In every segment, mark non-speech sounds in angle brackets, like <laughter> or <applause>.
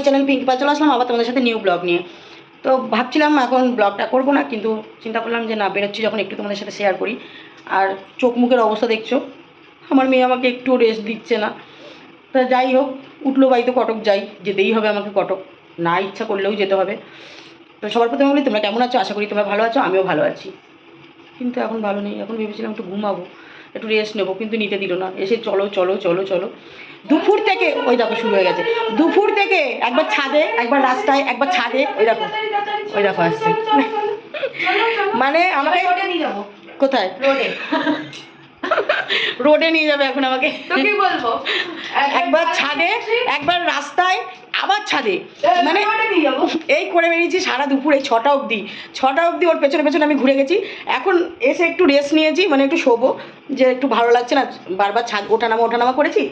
My channel pink পা চলে আসলাম আবার তোমাদের সাথে নিউ ব্লগ নিয়ে। তো ভাবছিলাম এখন ব্লগটা করব না, কিন্তু চিন্তা করলাম যে না, বেরোচ্ছি যখন একটু তোমাদের সাথে শেয়ার করি। আর চোখ মুখের অবস্থা দেখছ, আমার মেয়ে আমাকে একটু রেস্ট দিচ্ছে না। তা যাই হোক, উঠল বাড়িতে কটক যাই, যেতেই হবে আমাকে কটক। না ইচ্ছা করলেও যেতে হবে। তো সবার প্রথমে বলি, তোমরা কেমন আছো? আশা করি তোমরা ভালো আছো, আমিও ভালো আছি। কিন্তু এখন ভালো নেই, এখন ভেবেছিলাম একটু ঘুমাবো। একটু রেস্ট নেব কিন্তু নিতে দিল না। এসে চলো চলো চলো চলো। দুপুর থেকে ওই দেখো শুরু হয়ে গেছে। দুপুর থেকে একবার ছাদে একবার রাস্তায় একবার ছাদে ওই দেখো ওই দেখো আসছে। মানে আমাকে কোথায়? রোডে। রোডে নিয়ে যাবে এখন আমাকে। বলব। একবার ছাদে একবার রাস্তায় আবার ছাদে। মানে এই করে বেরিয়েছি সারা দুপুর এই ছটা অবধি। ছটা অবধি ওর পেছনে পেছনে আমি ঘুরে গেছি। এখন এসে একটু রেস্ট নিয়েছি মানে একটু শোবো যে একটু ভালো লাগছে না বারবার ছাদ ওঠানামা ওঠানামা করেছি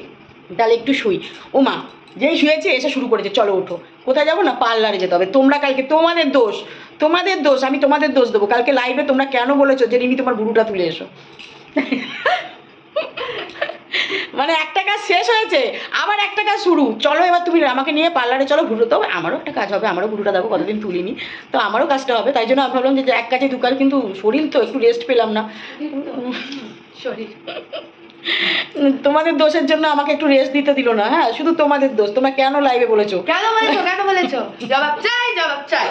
তাহলে একটু শুই। ও মা যেই শুয়েছে এসে শুরু করেছে চলো ওঠো। কোথায় যাব না? পার্লারে যেতে হবে। তোমরা কালকে তোমাদের দোষ তোমাদের দোষ আমি তোমাদের দোষ দেবো। কালকে লাইভে তোমরা কেন বলেছ যে রিমি তোমার বুড়ুটা তুলে এসো? মানে একটা কাজ শেষ হয়েছে, আবার একটা কাজ শুরু। চলো এবার তুমি আমাকে নিয়ে পার্লারে চলো ঘুরো তো, আমারও একটা কাজ হবে, আমারও ঘুরোটা দেবো কতদিন তুলিনি, তো আমারও কাজটা হবে, তাই জন্য আমি ভাবলাম যে এক কাজে দু কাজ কিন্তু শরীর তো একটু রেস্ট পেলাম না। শরীর। তোমাদের দোষের জন্য আমাকে একটু রেস্ট দিতে দিল না হ্যাঁ? শুধু তোমাদের দোষ। তোমরা কেন লাইভে বলেছ? কেন বলেছ? কেন বলেছ? জবাব চাই জবাব চাই।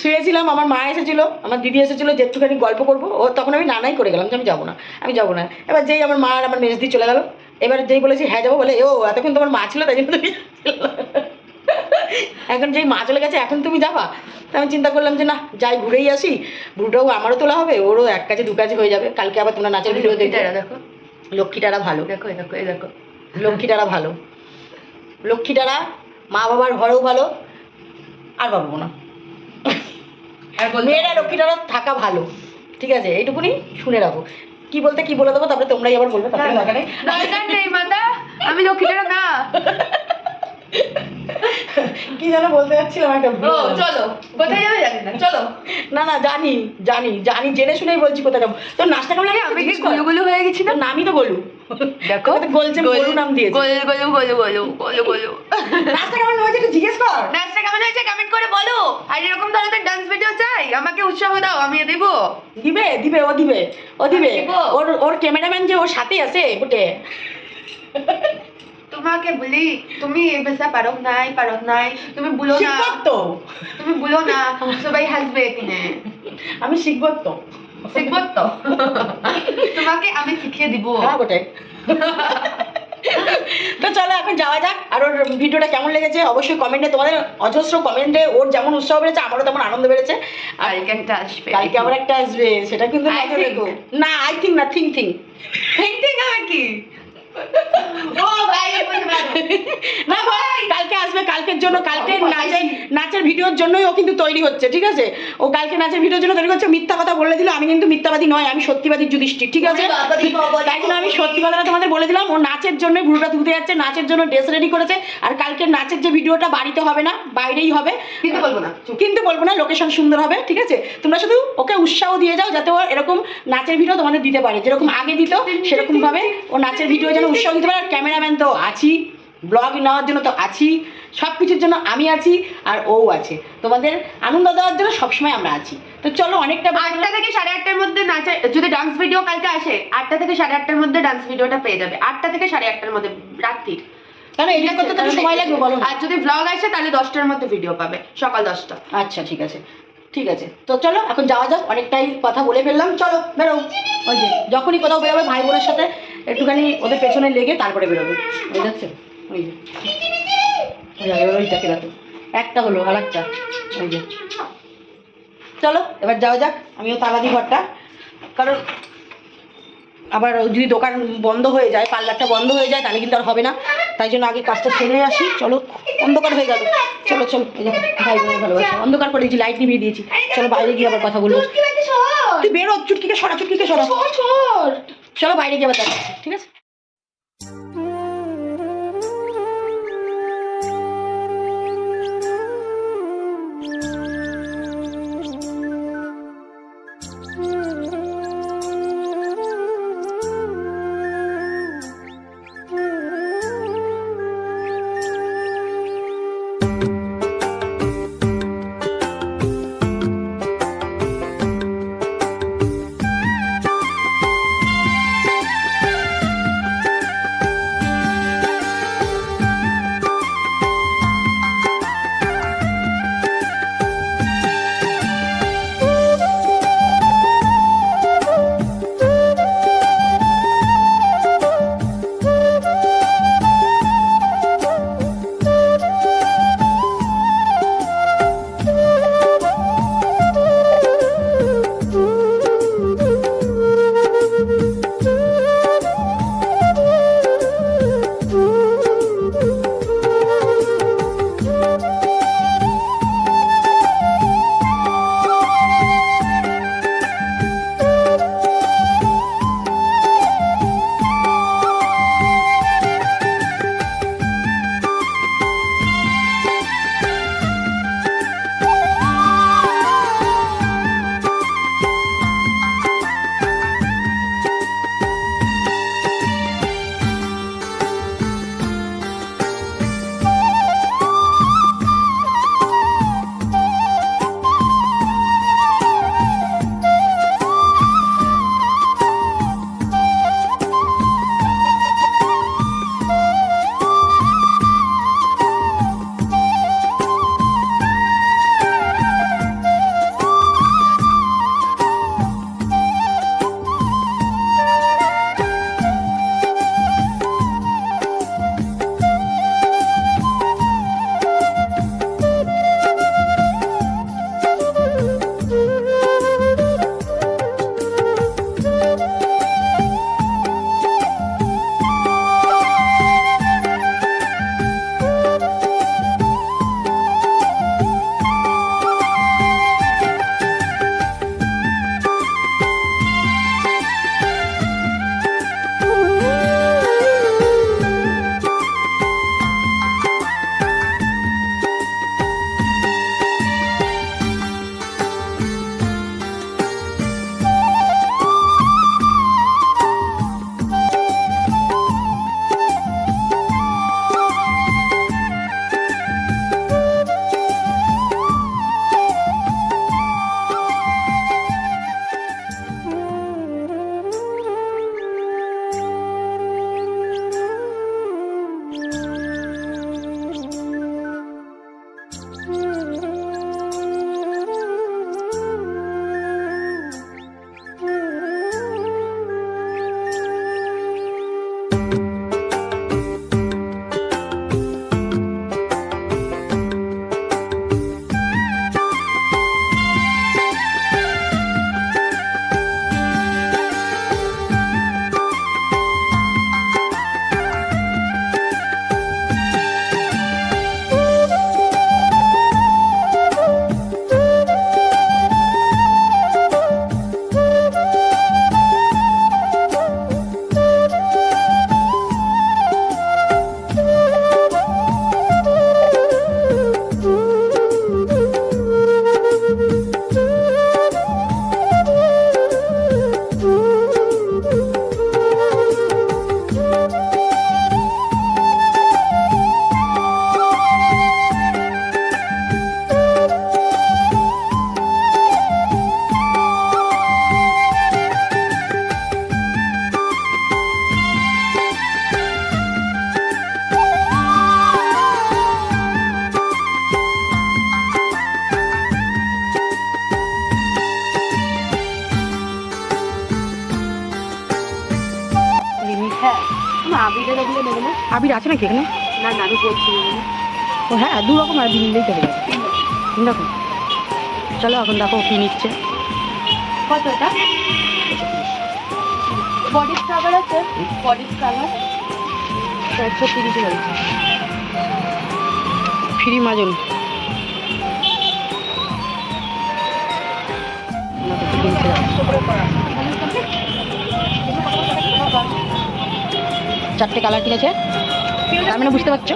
শুয়েছিলাম আমার মা এসেছিল আমার দিদি এসেছিল যে একটুখানি গল্প করব। ও তখন আমি নানাই করে গেলাম যে আমি যাব না আমি যাব না। এবার যেই আমার মা আর আমার মেজদি চলে গেল এবার যেই বলেছি হ্যাঁ যাব বলে ও এতক্ষণ তোমার মা ছিল তাই জন্য তুমি এখন যেই মা চলে গেছে এখন তুমি যাবা? তা আমি চিন্তা করলাম যে না যাই ঘুরেই আসি। ভুটাও আমারও তোলা হবে ওরও এক কাজে দু কাজে হয়ে যাবে। কালকে আবার তোমরা নাচের ভিডিও দেখো। লক্ষ্মীটারা ভালো। দেখো দেখো এই দেখো। লক্ষ্মীটারা ভালো। লক্ষ্মীটারা মা বাবার ঘরেও ভালো আর পাবো না। মেয়েরা লক্ষ্মীটারা থাকা ভালো। ঠিক আছে এইটুকুনি শুনে রাখো। কি বলতে কি বলে দেবো? তারপরে তোমরাই আবার বলবে তারপরে আমি লক্ষ্মীটারা না। কি যেন বলতে যাচ্ছিলাম একটা চলো। কোথায় যাবে জানি না চলো। না না জানি জানি জানি জেনে শুনেই বলছি কোথায় যাব। তোর নাচটা কেমন লাগে? আমি কি গুলু গুলু হয়ে গেছি না? নামই তো গোলু। দেখো তো গোলচে গোলু নাম দিয়েছে। গোলু গোলু গোলু গোলু গোলু গোলু। নাচটা কেমন হয়েছে একটু জিজ্ঞেস কর। ডান্সটা কেমন হয়েছে কমেন্ট করে বলো। আর এরকম ধরনের ডান্স ভিডিও চাই? আমাকে উৎসাহ দাও আমি দেবো। দিবে দিবে ও দিবে ও দিবে। দিব। ওর ওর ক্যামেরাম্যান যে ওর সাথে আছে ওটে তোমাকে বলি তুমি এই ভাষা পারো নাই পারো নাই। তুমি বলো না। শিখব তো। তুমি বলো না। সবাই হাসবে কিনে আমি শিখব তো। শিখব তো। তোমাকে আমি শিখিয়ে দিব। হ্যাঁ ওটাই তো চলো এখন যাওয়া যাক। আর ওর ভিডিওটা কেমন লেগেছে অবশ্যই কমেন্টে তোমাদের অজস্র কমেন্টে ওর যেমন উৎসাহ বেড়েছে আমারও তেমন আনন্দ বেড়েছে। আর একটা আসবে। কালকে আবার একটা আসবে সেটা কিন্তু না আই থিঙ্ক না থিঙ্ক থিঙ্ক পেন্টিং আর কি? ও ভাই না ভাই কালকে আসবে কালকের জন্য কালকে নাচের নাচের ভিডিওর জন্যই ও কিন্তু তৈরি হচ্ছে ঠিক আছে? ও কালকে নাচের ভিডিওর জন্য তৈরি হচ্ছে মিথ্যা কথা বলে দিল আমি কিন্তু মিথ্যাবাদী নয় আমি সত্যিবাদী যুধিষ্ঠির ঠিক আছে? তাই জন্য আমি সত্যি কথাটা তোমাদের বলে দিলাম ও নাচের জন্য ভুরুটা তুলতে যাচ্ছে নাচের জন্য ড্রেস রেডি করেছে আর কালকে নাচের যে ভিডিওটা বাড়িতে হবে না বাইরেই হবে। কিন্তু বলব না কিন্তু বলব না লোকেশন সুন্দর হবে ঠিক আছে? তোমরা শুধু ওকে উৎসাহ দিয়ে যাও যাতে ও এরকম নাচের ভিডিও তোমাদের দিতে পারে যেরকম আগে দিত সেরকম ভাবে ও নাচের ভিডিও যেন উৎসাহ দিতে পারে ক্যামেরাম্যান তো আছি ব্লগ নেওয়ার জন্য তো আছি সব কিছুর জন্য আমি আছি আর ও আছে। তোমাদের আনন্দ দেওয়ার জন্য সবসময় আমরা আছি। তো চলো অনেকটা আটটা থেকে সাড়ে আটটার মধ্যে নাচের যদি ডান্স ভিডিও কালকে আসে আটটা থেকে সাড়ে আটটার মধ্যে ডান্স ভিডিওটা পেয়ে যাবে। আটটা থেকে সাড়ে আটটার মধ্যে রাত্রির কারণ এডিট করতে তো সময় লাগবে বলো আর যদি ব্লগ আসে তাহলে দশটার মধ্যে ভিডিও পাবে সকাল দশটা। আচ্ছা ঠিক আছে। ঠিক আছে। তো চলো এখন যাওয়া যাক অনেকটাই কথা বলে ফেললাম। চলো বেরো। ওই যে যখনই কোথাও বেরোবে ভাই বোনের সাথে একটুখানি ওদের পেছনে লেগে তারপরে বেরোবে। ওই যাচ্ছে ওই যে ওই ওইটাকে দেখো একটা হলো আর একটা ওই যে। চলো এবার যাওয়া যাক। আমিও তালা দিই ঘরটা। কারণ আবার যদি দোকান বন্ধ হয়ে যায় পার্লারটা বন্ধ হয়ে যায় তাহলে কিন্তু আর হবে না। তাই জন্য আগে কাজটা সেরে আসি। চলো অন্ধকার হয়ে গেল। চলো চলো। এই ভাই বোনের ভালোবাসা। অন্ধকার করে দিয়েছি লাইট নিভিয়ে দিয়েছি। চলো বাইরে গিয়ে আবার কথা বলব। তুই বেরো চুটকিকে সরা চুটকিকে সরা। চলো বাইরে গিয়ে আবার দেখাচ্ছি ঠিক আছে আবির আছে নাকি এখানে? না না আমি বলছি ও হ্যাঁ দু রকম আর নিলেই চলে যাবে। চলো এখন দেখো কি নিচ্ছে। কতটা বডি স্ক্রাবার আছে? বডি স্ক্রাবার একশো তিরিশ ফ্রি মাজন চারটে কালার কিনেছে। তার মানে বুঝতে পারছ?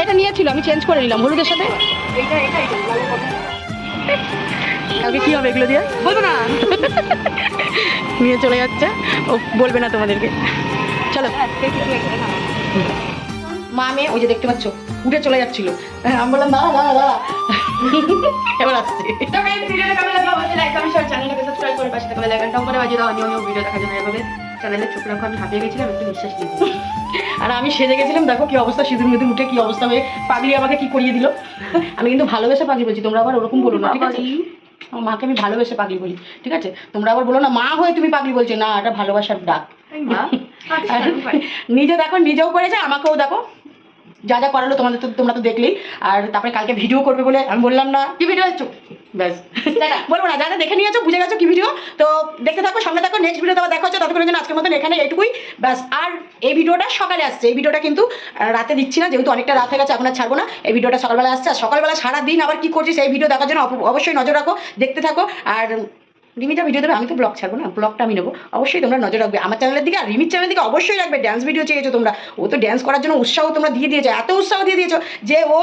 এটা নিয়েছিল আমি চেঞ্জ করে নিলাম হলুদের সাথে। কালকে কি হবে এগুলো দিয়ে? বলব না। <laughs> নিয়ে চলে যাচ্ছে। ও বলবে না তোমাদেরকে। চলো। মা মেয়ে ওই যে দেখতে পাচ্ছ উঠে চলে যাচ্ছিল। আমি বললাম দাঁড়া দাঁড়া দাঁড়া এবার আসছে। তো ভিডিওটা কেমন লাগল? অবশ্যই লাইক কমেন্ট শেয়ার চ্যানেলটাকে সাবস্ক্রাইব করে পাশে থাকা বেল আইকনটা করে বাজিয়ে দাও। নিউ নিউ ভিডিও দেখার জন্য এভাবে চ্যানেলের চোখ রাখো। আমি হাঁপিয়ে গেছিলাম একটু নিঃশ্বাস নিয়ে আর আমি সেজে গেছিলাম দেখো কি অবস্থা সিঁদুর মিদুর উঠে কি অবস্থা হয়ে পাগলি আমাকে কি করিয়ে দিল? আমি কিন্তু ভালোবেসে পাগলি বলছি তোমরা আবার ওরকম বলো না ঠিক আছে? আমার মাকে আমি ভালোবেসে পাগলি বলি ঠিক আছে? তোমরা আবার বলো না মা হয়ে তুমি পাগলি বলছো। না এটা ভালোবাসার ডাক। মা? নিজে দেখো নিজেও করেছে আমাকেও দেখো। যা যা করালো তোমাদের তো তোমরা তো দেখলেই। আর তারপরে কালকে ভিডিও করবে বলে আমি বললাম না। কি ভিডিও হচ্ছে ব্যাস। বলব না যারা দেখে নিয়েছো বুঝে গেছো কি ভিডিও তো দেখতে থাকো সঙ্গে থাকো নেক্সট ভিডিও তোমার দেখা হচ্ছে ততক্ষণের জন্য আজকের মতন এখানে এইটুকুই। ব্যাস আর এই ভিডিওটা সকালে আসছে। এই ভিডিওটা কিন্তু রাতে দিচ্ছি না যেহেতু অনেকটা রাত হয়ে গেছে এখন আর ছাড়বো না। এই ভিডিওটা সকালবেলা আসছে আর সকালবেলা সারাদিন আবার কি করছি সেই ভিডিও দেখার জন্য অবশ্যই নজর রাখো দেখতে থাকো। আর রিমিটা ভিডিও দেবে, আমি তো ব্লগ ছাড়বো না ব্লগটা আমি নেব। অবশ্যই তোমরা নজর রাখবে। আমার চ্যানেলের দিকে আর রিমির চ্যানেলের দিকে অবশ্যই রাখবে। ড্যান্স ভিডিও চেয়েছো তোমরা। ও তো ড্যান্স করার জন্য উৎসাহ তোমরা দিয়ে দিয়েছ, এত উৎসাহ দিয়ে দিয়েছ যে ও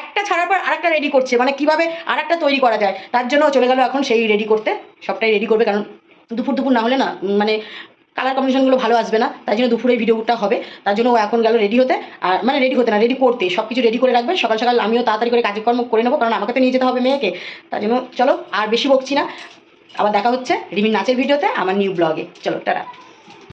একটা ছাড়ার পর আরেকটা রেডি করছে। মানে কীভাবে আরেকটা তৈরি করা যায়, তার জন্য চলে গেল এখন সেই রেডি করতে। সবটাই রেডি করবে, কারণ দুপুর দুপুর না হলে না মানে কালার কম্বিনেশনগুলো ভালো আসবে না। তাই জন্য দুপুরে ভিডিওটা হবে। তার জন্য ও এখন গেল রেডি হতে। আর মানে রেডি হতে না রেডি করতে। সব কিছু রেডি করে রাখবে। সকাল সকাল আমিও তাড়াতাড়ি করে কাজকর্ম করে নেব, কারণ আমাকে তো নিয়ে যেতে হবে মেয়েকে। তার জন্য চলো, আর বেশি বকছি না। আবার দেখা হচ্ছে রিমির নাচের ভিডিওতে আমার নিউ ব্লগে চলো টাটা।